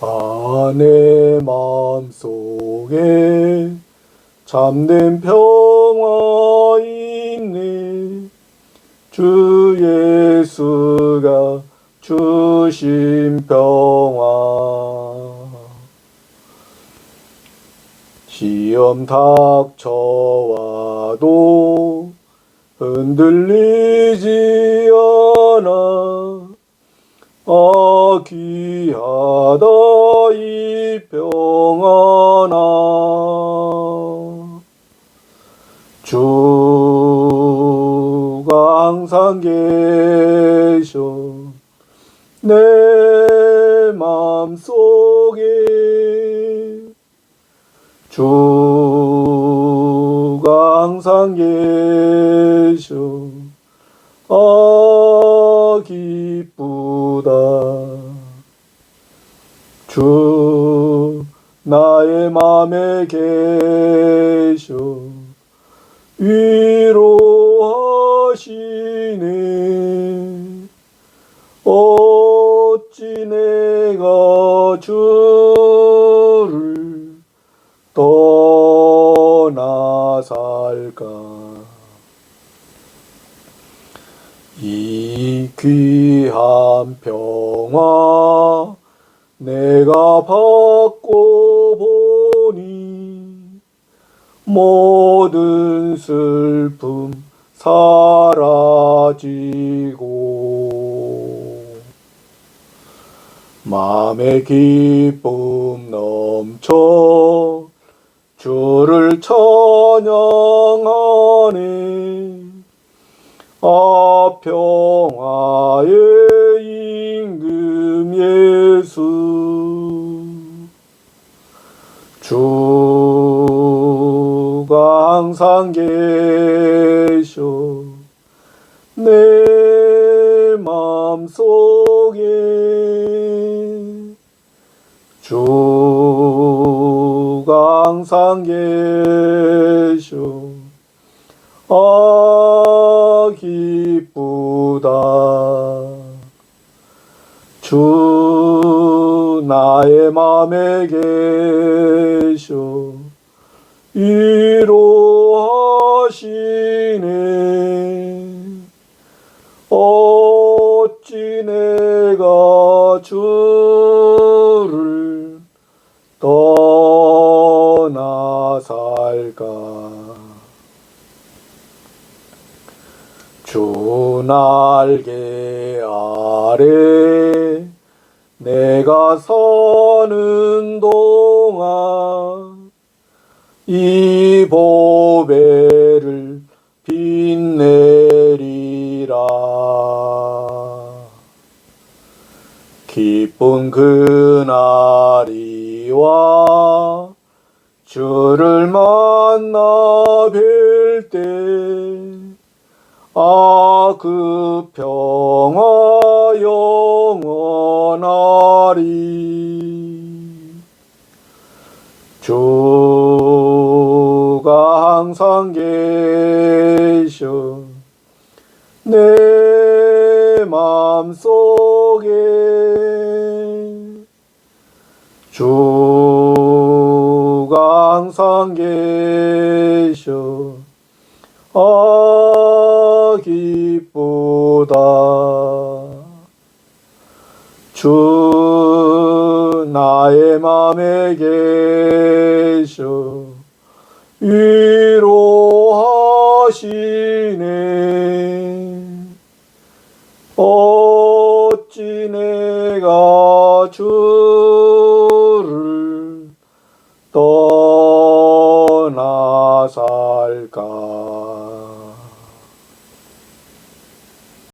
아, 내 마음속에 참된 평화 있네. 주 예수가 주신 평화. 시험 닥쳐와도 흔들리지 않아. 아 귀하다 이 평안아. 주가 항상 계셔. 내 맘속에 주가 항상 계셔. 아 기쁘다 주 나의 맘에 계셔. 위로하시네. 어찌 내가 주를 떠나 살까? 이 귀한 평화 내가 받고 보니 모든 슬픔 사라지고 마음의 기쁨 넘쳐 주를 찬양하네. 아 평화의 임금 예수 주가 항상 계셔. 내 맘속에 주가 항상 계셔. 아 기쁘다. 주 나의 맘에 계셔. 위로 하시네. 어찌 내가 주를 떠나 살까? 주 날개 아래 내가 서는 동안 이 보배를 빛내리라 기쁜 그날이와 주를 만나 뵐 때 아, 그 평화 영원하리. 주가 항상 계셔. 내 맘속에 주가 항상 계셔. 아 기쁘다 주 나의 맘에 계셔 위로하시네.